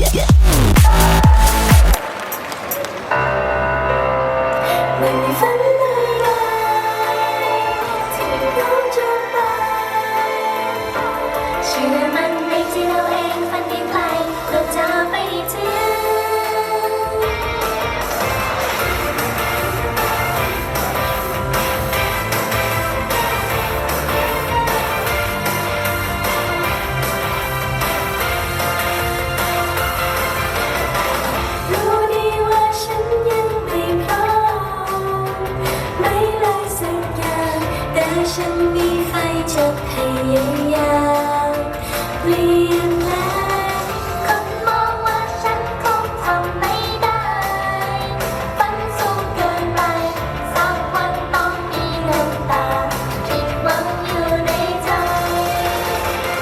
yeah. yeah. ฉันมีไฟจะพยายามเปลี่ยนแปลงคนมองว่าฉันคงทำไม่ได้ฝันสูงเกินไปสักวันต้องมีน้ำตาผิดหวัอยู่ในใจ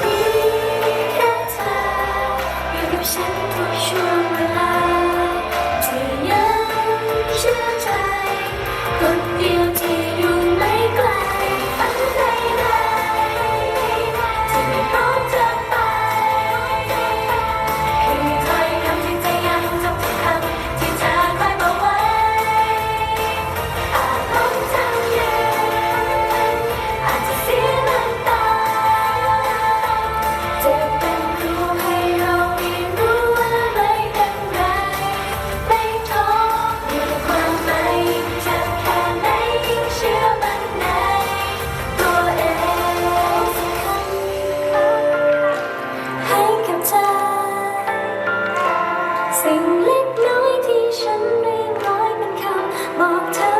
มีแค่เธออยู่กับฉันทุก สิ่งเล็กน้อยที่ฉันเรียบร้อยเป็นคำบอกเธอ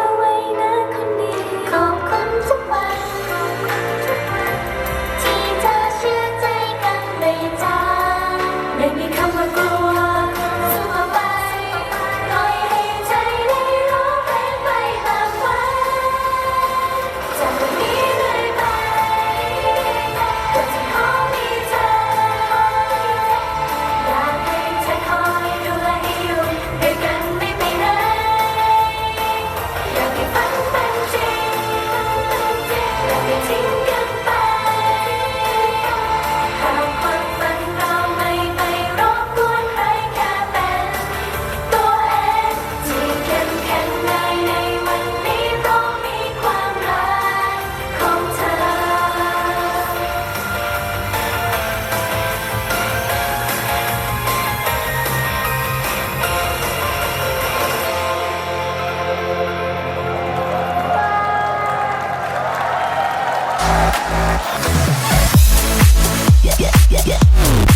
yeah yeah yeah